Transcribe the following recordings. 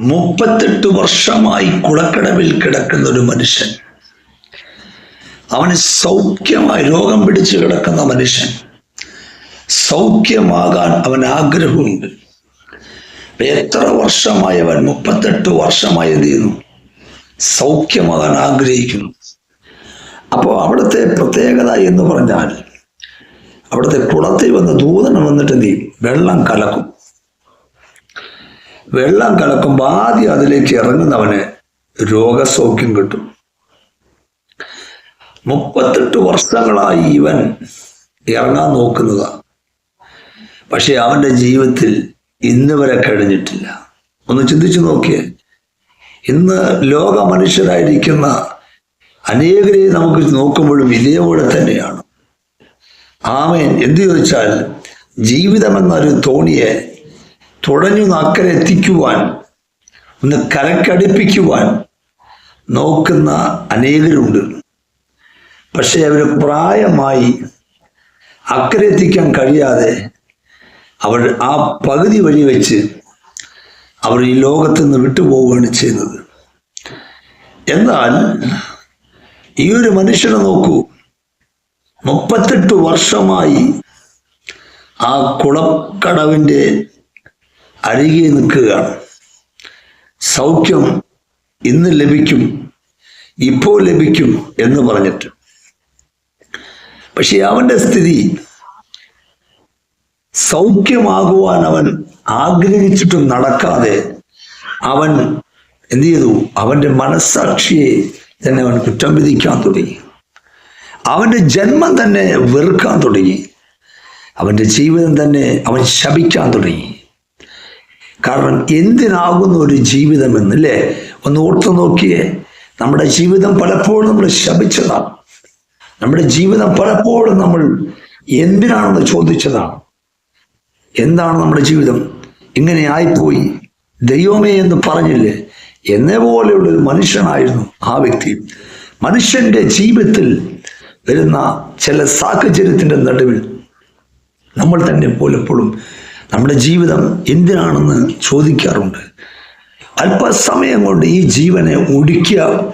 മുപ്പത്തെട്ട് വർഷമായി കുളക്കടവിൽ കിടക്കുന്ന ഒരു മനുഷ്യൻ. അവന് സൗഖ്യമായി രോഗം പിടിച്ചു കിടക്കുന്ന മനുഷ്യൻ. സൗഖ്യമാകാൻ അവൻ ആഗ്രഹമുണ്ട്. എത്ര വർഷമായി അവൻ മുപ്പത്തെട്ട് വർഷമായി എന്ത് ചെയ്യുന്നു? സൗഖ്യമാകാൻ ആഗ്രഹിക്കുന്നു. അപ്പോൾ അവിടുത്തെ പ്രത്യേകത എന്ന് പറഞ്ഞാൽ അവിടുത്തെ കുളത്തിൽ വന്ന് ദൂതനം വന്നിട്ട് എന്ത് ചെയ്യും? വെള്ളം കലക്കും. വെള്ളം കലക്കുമ്പോൾ ആദ്യം അതിലേക്ക് ഇറങ്ങുന്നവന് രോഗസൗഖ്യം കിട്ടും. മുപ്പത്തെട്ട് വർഷങ്ങളായി ഇവൻ ഇറങ്ങാൻ നോക്കുന്നതാണ് പക്ഷെ അവന്റെ ജീവിതത്തിൽ ഇന്ന് വരെ കഴിഞ്ഞിട്ടില്ല. ഒന്ന് ചിന്തിച്ചു നോക്കിയേ. ഇന്ന് ലോക മനുഷ്യരായിരിക്കുന്ന അനേകരെ നമുക്ക് നോക്കുമ്പോഴും ഇതേപോലെ തന്നെയാണ്. ആമേൻ. എന്തു ചോദിച്ചാൽ ജീവിതമെന്നൊരു തോണിയെ തുഴഞ്ഞു നാക്കരെ എത്തിക്കുവാൻ ഒന്ന് കരക്കടുപ്പിക്കുവാൻ നോക്കുന്ന അനേകരുണ്ട്. പക്ഷെ അവർ പ്രായമായി അക്കരെ എത്തിക്കാൻ കഴിയാതെ അവർ ആ പകുതി വഴി വെച്ച് അവർ ഈ ലോകത്ത് നിന്ന് വിട്ടുപോവുകയാണ് ചെയ്യുന്നത്. എന്നാൽ ഈ ഒരു മനുഷ്യനെ നോക്കൂ. മുപ്പത്തെട്ട് വർഷമായി ആ കുളക്കടവിന്റെ അരികെ നിൽക്കുകയാണ് സൗഖ്യം ഇന്ന് ലഭിക്കും ഇപ്പോൾ ലഭിക്കും എന്ന് പറഞ്ഞിട്ട്. പക്ഷെ അവന്റെ സ്ഥിതി സൗഖ്യമാകുവാൻ അവൻ ആഗ്രഹിച്ചിട്ടും നടക്കാതെ അവൻ എന്ത് ചെയ്തു? അവന്റെ മനസ്സാക്ഷിയെ തന്നെ അവൻ കുറ്റം വിധിക്കാൻ തുടങ്ങി. അവന്റെ ജന്മം തന്നെ വെറുക്കാൻ തുടങ്ങി. അവന്റെ ജീവിതം തന്നെ അവൻ ശപിക്കാൻ തുടങ്ങി. കാരണം എന്തിനാകുന്ന ഒരു ജീവിതം എന്നല്ലേ ഒന്ന് ഓർത്തു നോക്കിയേ. നമ്മുടെ ജീവിതം പലപ്പോഴും നമ്മൾ ശപിച്ചതാണ്. നമ്മുടെ ജീവിതം പലപ്പോഴും നമ്മൾ എന്തിനാണെന്ന് ചോദിച്ചതാണ്. എന്താണ് നമ്മുടെ ജീവിതം? ഇങ്ങനെ ആയിപ്പോയി. ദൈവമേ എന്ന് പറഞ്ഞില്ലേ? എന്നെ പോലെയുള്ള ഒരു മനുഷ്യനായിരുന്നു ആ വ്യക്തി. മനുഷ്യന്റെ ജീവിതത്തിൽ വരുന്ന ചില സാഹചര്യത്തിന്റെ നടുവിൽ നമ്മൾ തന്നെ പോലെപ്പോഴും നമ്മുടെ ജീവിതം എന്തിനാണെന്ന് ചോദിക്കാറുണ്ട്. അല്പസമയം കൊണ്ട് ഈ ജീവനെ ഒടുക്കിയ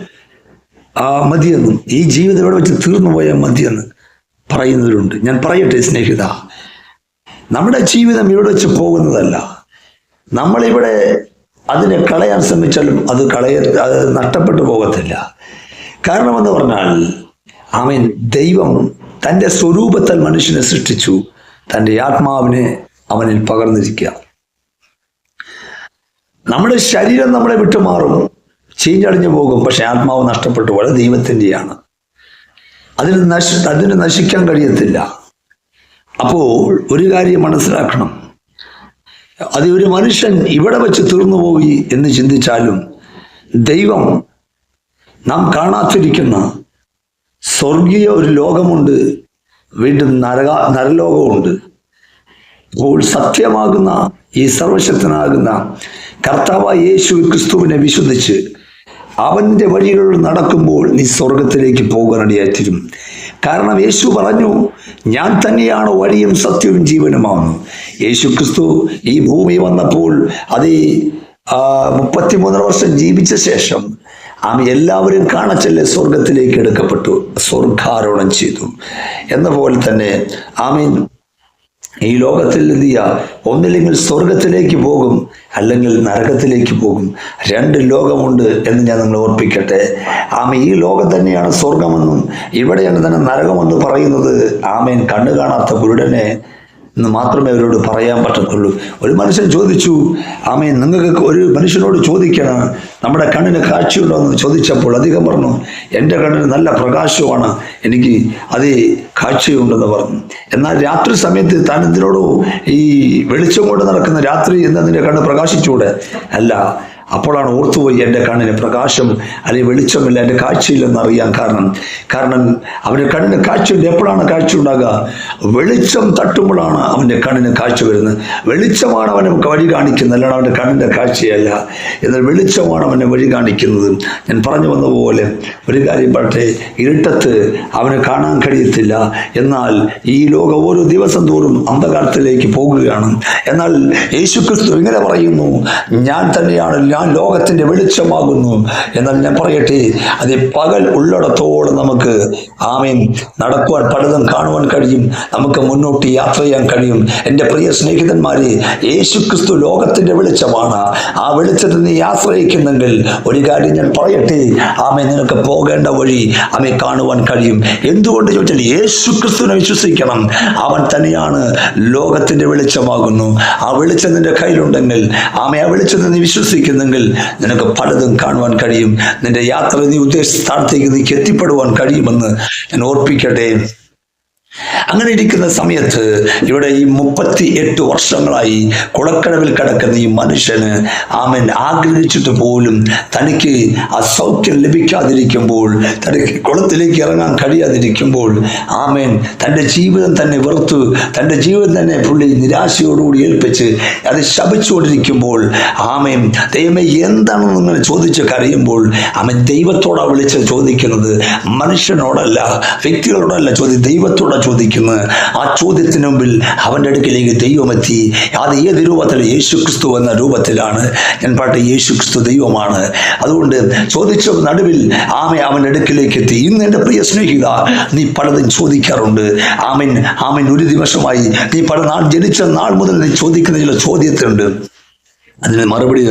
ആ മതിയെന്നും ഈ ജീവിതം ഇവിടെ വെച്ച് തീർന്നു പോയ മതിയെന്ന് പറയുന്നവരുണ്ട്. ഞാൻ പറയട്ടെ സ്നേഹിത നമ്മുടെ ജീവിതം ഇവിടെ വെച്ച് പോകുന്നതല്ല. നമ്മളിവിടെ അതിനെ കളയാൻ ശ്രമിച്ചാലും അത് കളയ അത് നഷ്ടപ്പെട്ടു പോകത്തില്ല. കാരണമെന്ന് പറഞ്ഞാൽ അവൻ ദൈവം തന്റെ സ്വരൂപത്താൽ മനുഷ്യനെ സൃഷ്ടിച്ചു തന്റെ ആത്മാവിനെ അവനിൽ പകർന്നിരിക്കുക. നമ്മുടെ ശരീരം നമ്മളെ വിട്ടുമാറും. ചീഞ്ഞടിഞ്ഞു പോകും. പക്ഷെ ആത്മാവ് നഷ്ടപ്പെട്ടു. പോലെ ദൈവത്തിന്റെയാണ് അതിന് നശ അതിന് നശിക്കാൻ കഴിയത്തില്ല. അപ്പോൾ ഒരു കാര്യം മനസ്സിലാക്കണം. അത് ഒരു മനുഷ്യൻ ഇവിടെ വെച്ച് തീർന്നു പോയി എന്ന് ചിന്തിച്ചാലും ദൈവം നാം കാണാത്തിരിക്കുന്ന സ്വർഗീയ ഒരു ലോകമുണ്ട്. വീണ്ടും നരക നരലോകമുണ്ട്. അപ്പോൾ സത്യമാകുന്ന ഈ സർവശക്തനാകുന്ന കർത്താവായ യേശു ക്രിസ്തുവിനെ വിശ്വസിച്ച് അവന്റെ വഴികളിൽ നടക്കുമ്പോൾ നീ സ്വർഗത്തിലേക്ക് പോകാനിടയായിത്തീരും കാരണം യേശു പറഞ്ഞു ഞാൻ തന്നെയാണ് വഴിയും സത്യവും ജീവനുമാകുന്നു യേശു ക്രിസ്തു ഈ ഭൂമി വന്നപ്പോൾ അത് മുപ്പത്തിമൂന്നര വർഷം ജീവിച്ച ശേഷം ആമ എല്ലാവരും കാണച്ചല്ലേ സ്വർഗത്തിലേക്ക് എടുക്കപ്പെട്ടു സ്വർഗാരോഹണം ചെയ്തു. എന്ന പോലെ തന്നെ ആമീൻ. ഈ ലോകത്തിൽ എന്ത് ചെയ്യുക ഒന്നില്ലെങ്കിൽ സ്വർഗത്തിലേക്ക് പോകും അല്ലെങ്കിൽ നരകത്തിലേക്ക് പോകും. രണ്ട് ലോകമുണ്ട് എന്ന് ഞാൻ നിങ്ങൾ ഓർപ്പിക്കട്ടെ. ആമേ ഈ ലോകം തന്നെയാണ് സ്വർഗമെന്നും ഇവിടെയാണ് തന്നെ നരകമെന്ന് പറയുന്നത്. ആമേൻ. കണ്ണു കാണാത്ത കുരുടനെ എന്ന് മാത്രമേ അവരോട് പറയാൻ പറ്റത്തുള്ളൂ. ഒരു മനുഷ്യൻ ചോദിച്ചു ആമേ നിങ്ങൾക്ക് ഒരു മനുഷ്യനോട് ചോദിക്കണം നമ്മുടെ കണ്ണിന് കാഴ്ചയുണ്ടോ എന്ന് ചോദിച്ചപ്പോൾ അധികം പറഞ്ഞു എന്റെ കണ്ണിന് നല്ല പ്രകാശമാണ് എനിക്ക് അതേ കാഴ്ചയുണ്ടെന്ന് പറഞ്ഞു. എന്നാൽ രാത്രി സമയത്ത് താൻ എന്തിനോടോ ഈ വെളിച്ചം കൊണ്ട് നടക്കുന്ന രാത്രി എന്നതിന്റെ കണ്ണ് പ്രകാശിച്ചൂടെ? അല്ല അപ്പോഴാണ് ഓർത്തുപോയി എന്റെ കണ്ണിന് പ്രകാശം അല്ലെങ്കിൽ വെളിച്ചമില്ല എന്റെ കാഴ്ചയില്ലെന്ന് കാരണം. കാരണം അവന്റെ കണ്ണിന് കാഴ്ചയുണ്ട് എപ്പോഴാണ് കാഴ്ച ഉണ്ടാകുക? വെളിച്ചം തട്ടുമ്പോഴാണ് അവന്റെ കണ്ണിന് കാഴ്ച വരുന്നത്. വെളിച്ചമാണ് അവനെ വഴി കാണിക്കുന്നത്. അല്ലാണ്ട് അവന്റെ കണ്ണിന്റെ കാഴ്ചയല്ല. എന്നാൽ വെളിച്ചമാണ് അവനെ വഴി കാണിക്കുന്നത്. ഞാൻ പറഞ്ഞു വന്ന പോലെ ഒരു കാര്യം പറട്ടെ ഇരുട്ടത്ത് അവന് കാണാൻ കഴിയത്തില്ല. എന്നാൽ ഈ ലോകം ഓരോ ദിവസം തോറും അന്ധകാരത്തിലേക്ക് പോകുകയാണ്. എന്നാൽ യേശുക്രിസ്തു ഇങ്ങനെ പറയുന്നു ഞാൻ തന്നെയാണ് ഞാൻ ലോകത്തിന്റെ വെളിച്ചമാകുന്നു. എന്നാൽ ഞാൻ പറയട്ടെ അത് പകൽ ഉള്ളിടത്തോളം നമുക്ക് ആമേൻ നടക്കുവാൻ പലതും കാണുവാൻ കഴിയും. നമുക്ക് മുന്നോട്ട് യാത്ര ചെയ്യാൻ കഴിയും. എന്റെ പ്രിയ സ്നേഹിതന്മാരെ യേശു ക്രിസ്തു ലോകത്തിന്റെ വെളിച്ചമാണ്. ആ വെളിച്ചത്തിൽ നീ ആശ്രയിക്കുന്നെങ്കിൽ ഒരു കാര്യം ഞാൻ പറയട്ടെ ആമേ നിനക്ക് പോകേണ്ട വഴി ആമെ കാണുവാൻ കഴിയും. എന്തുകൊണ്ട് ചോദിച്ചാൽ യേശു ക്രിസ്തുവിനെ വിശ്വസിക്കണം. അവൻ തന്നെയാണ് ലോകത്തിന്റെ വെളിച്ചമാകുന്നു. ആ വെളിച്ചം നിന്റെ കയ്യിലുണ്ടെങ്കിൽ ആമയെ ആ വെളിച്ചം നീ വിശ്വസിക്കുന്നെങ്കിൽ നിനക്ക് പലതും കാണുവാൻ കഴിയും. നിന്റെ യാത്ര നീ ഉദ്ദേശിച്ച സ്ഥാനത്തേക്ക് നീക്ക് എത്തിപ്പെടുവാൻ കഴിയുമെന്ന് ഞാൻ ഓർപ്പിക്കട്ടെ. അങ്ങനെ ഇരിക്കുന്ന സമയത്ത് ഇവിടെ ഈ മുപ്പത്തി എട്ട് വർഷങ്ങളായി കുളക്കടവിൽ കിടക്കുന്ന ഈ മനുഷ്യന് ആമൻ ആഗ്രഹിച്ചിട്ട് പോലും തനിക്ക് ആ സൗഖ്യം ലഭിക്കാതിരിക്കുമ്പോൾ തനിക്ക് കുളത്തിലേക്ക് ഇറങ്ങാൻ കഴിയാതിരിക്കുമ്പോൾ ആമേൻ തന്റെ ജീവിതം തന്നെ വെറുത്ത് തന്റെ ജീവിതം തന്നെ പുള്ളി നിരാശയോടുകൂടി ഏൽപ്പിച്ച് അത് ശപിച്ചുകൊണ്ടിരിക്കുമ്പോൾ ആമേൻ ദൈവമേ എന്താണെന്ന് ഇങ്ങനെ ചോദിച്ച് കരയുമ്പോൾ ആമൻ ദൈവത്തോടാണ് വിളിച്ച് ചോദിക്കുന്നത് മനുഷ്യനോടല്ല വ്യക്തികളോടല്ല ചോദ്യം ദൈവത്തോടാണ് ചോദിക്കുന്നത് ആ ചോദ്യത്തിന് മുമ്പിൽ അവന്റെ അടുക്കിലേക്ക് ദൈവമെത്തി അത് ഏത് രൂപത്തിൽ? യേശു ക്രിസ്തു എന്ന രൂപത്തിലാണ്. ഞാൻ പാട്ട് യേശു ക്രിസ്തു ദൈവമാണ്. അതുകൊണ്ട് ചോദിച്ച നടുവിൽ ആമെ അവന്റെ അടുക്കിലേക്ക് എത്തി. ഇന്ന് എന്റെ പ്രിയ സ്നേഹിത നീ പലതും ചോദിക്കാറുണ്ട്. ആമൻ ആമൻ. ഒരു ദിവസമായി നീ പല നാൾ ജനിച്ച നാൾ മുതൽ നീ ചോദിക്കുന്ന ചില ചോദ്യത്തിനുണ്ട് അതിന് മറുപടി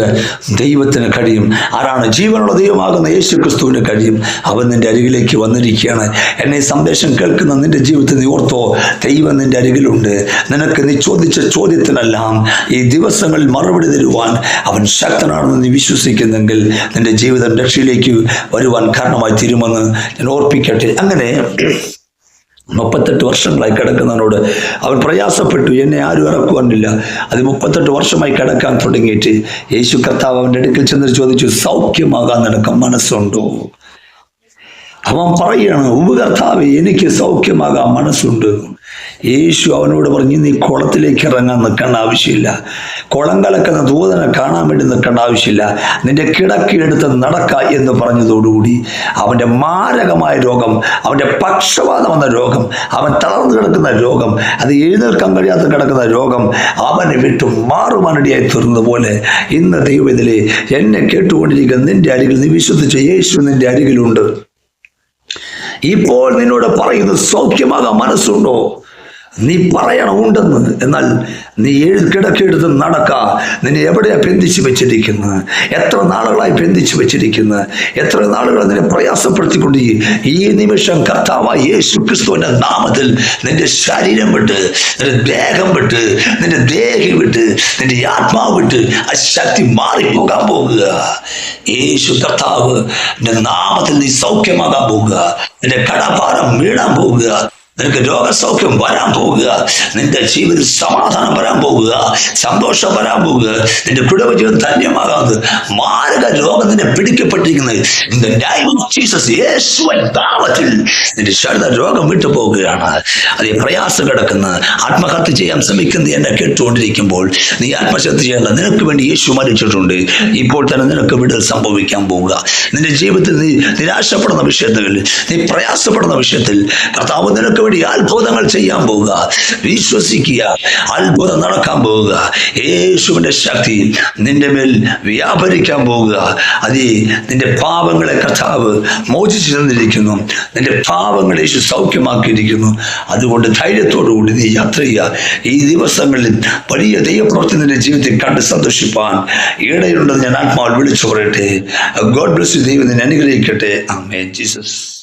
ദൈവത്തിന് കഴിയും. ആരാണ് ജീവനുള്ള ദൈവമാകുന്ന യേശു ക്രിസ്തുവിന് കഴിയും. അവൻ നിന്റെ അരികിലേക്ക് വന്നിരിക്കുകയാണ്. എന്നെ സന്ദേശം കേൾക്കുന്ന നിന്റെ ജീവിതത്തിൽ നീ ഓർത്തോ ദൈവം നിന്റെ അരികിലുണ്ട്. നിനക്ക് നീ ചോദിച്ച ചോദ്യത്തിനെല്ലാം ഈ ദിവസങ്ങളിൽ മറുപടി തരുവാൻ അവൻ ശക്തനാണെന്ന് നീ വിശ്വസിക്കുന്നെങ്കിൽ നിന്റെ ജീവിതം രക്ഷയിലേക്ക് വരുവാൻ കാരണമായി തീരുമെന്ന് ഞാൻ ഓർപ്പിക്കട്ടെ. അങ്ങനെ മുപ്പത്തെട്ട് വർഷങ്ങളായി കിടക്കുന്നതിനോട് അവൻ പ്രയാസപ്പെട്ടു എന്നെ ആരും ഇറക്കുവാനില്ല. അത് മുപ്പത്തെട്ട് വർഷമായി കിടക്കാൻ തുടങ്ങിയിട്ട് യേശു കർത്താവ് അവന്റെ അടുക്കൽ ചെന്ന് ചോദിച്ചു സൗഖ്യമാകാൻ നിനക്ക് മനസ്സുണ്ടോ? അവൻ പറയാണ് ഉപകർത്താവ് എനിക്ക് സൗഖ്യമാകാൻ മനസ്സുണ്ട്. യേശു അവനോട് പറഞ്ഞു നീ കുളത്തിലേക്ക് ഇറങ്ങാൻ നിൽക്കേണ്ട ആവശ്യമില്ല. കുളം കലക്കുന്ന ദൂതനെ കാണാൻ വേണ്ടി നിൽക്കേണ്ട ആവശ്യമില്ല. നിന്റെ കിടക്കിയെടുത്ത് നടക്ക എന്ന് പറഞ്ഞതോടുകൂടി അവന്റെ മാരകമായ രോഗം അവന്റെ പക്ഷപാതം എന്ന രോഗം അവൻ തളർന്നു കിടക്കുന്ന രോഗം അത് എഴുന്നേൽക്കാൻ കഴിയാത്ത കിടക്കുന്ന രോഗം അവനെ വിട്ടു മാറുമാനടിയായി തീർന്നതുപോലെ ഇന്ന് ദൈവത്തിലെ എന്നെ കേട്ടുകൊണ്ടിരിക്കുന്ന നിന്റെ അരികിൽ നീ വിശ്വസിച്ച യേശു നിന്റെ അരികിലുണ്ട്. ഇപ്പോൾ നിന്നോട് പറയുന്നത് സൗഖ്യമാകാൻ മനസ്സുണ്ടോ? നീ പറയണമുണ്ടെന്ന്. എന്നാൽ നീ ഏഴ് കിടക്കെടുത്ത് നടക്ക. നിന്നെ എവിടെയാ ബന്ധിച്ചു വെച്ചിരിക്കുന്നത് എത്ര നാളുകളായി ബന്ധിച്ചു വെച്ചിരിക്കുന്നത് എത്ര നാളുകൾ നിന്നെ പ്രയാസപ്പെടുത്തിക്കൊണ്ട് ഈ- നിമിഷം കർത്താവായ യേശു ക്രിസ്തുവിന്റെ നാമത്തിൽ നിന്റെ ശരീരം വിട്ട് നിന്റെ ദേഹം വിട്ട് നിന്റെ ദേഹി വിട്ട് നിന്റെ ആത്മാവ് വിട്ട് ആ ശക്തി മാറിപ്പോകാൻ പോകുക. യേശു കർത്താവ് നാമത്തിൽ നീ സൗഖ്യമാകാൻ പോകുക. നിന്റെ കടഭാരം വീഴാൻ പോകുക. നിനക്ക് രോഗസൗഖ്യം വരാൻ പോകുക. നിന്റെ ജീവിതത്തിൽ സമാധാനം വരാൻ പോകുക. സന്തോഷം വരാൻ പോകുക. നിന്റെ കുടുംബജീവിതം ധന്യമാകാതെ മാരക രോഗം ലോകത്തിന് പിടിക്കപ്പെട്ടിരിക്കുന്നത് നിന്റെ ജീസസ് യേശുവൻ നാമത്തിൽ. നിന്റെ രോഗം വിട്ടു പോകുകയാണ്. അത് പ്രയാസം കിടക്കുന്ന. ആത്മഹത്യ ചെയ്യാൻ ശ്രമിക്കുന്നത് എന്നെ കേട്ടുകൊണ്ടിരിക്കുമ്പോൾ നീ ആത്മഹത്യ ചെയ്യണ്ട നിനക്ക് വേണ്ടി യേശു മരിച്ചിട്ടുണ്ട്. ഇപ്പോൾ തന്നെ നിനക്ക് വിടൽ സംഭവിക്കാൻ പോവുക. നിന്റെ ജീവിതത്തിൽ നീ നിരാശപ്പെടുന്ന വിഷയത്തിൽ നീ പ്രയാസപ്പെടുന്ന വിഷയത്തിൽ കർത്താവ് നിനക്ക് വേണ്ടി അത്ഭുതങ്ങൾ ചെയ്യാൻ പോവുക. വിശ്വസിക്കുക. അത്ഭുതം നടക്കാൻ പോവുക. യേശുവിന്റെ ശക്തി നിന്റെ മേൽ വ്യാപരിക്കാൻ പോവുക. അതേ നിന്റെ പാപങ്ങളെ കർത്താവ് മോചിച്ചു തന്നിരിക്കുന്നു നിന്റെ പാപങ്ങളെ യേശു സൗഖ്യമാക്കിയിരിക്കുന്നു. അതുകൊണ്ട് ധൈര്യത്തോടുകൂടി നീ യാത്ര ചെയ്യുക. ഈ ദിവസങ്ങളിൽ വലിയ ദൈവപ്രവർത്തി നിന്റെ ജീവിതത്തിൽ കണ്ട് സന്തോഷിപ്പാൻ ഇടയുണ്ടെന്ന് ഞാൻ ആത്മാവിൽ വിളിച്ചു പറയട്ടെ ഗോഡ് ബ്ലസ് ദൈവം നിന്നെ അനുഗ്രഹിക്കട്ടെ. അമ്മേ ജീസസ്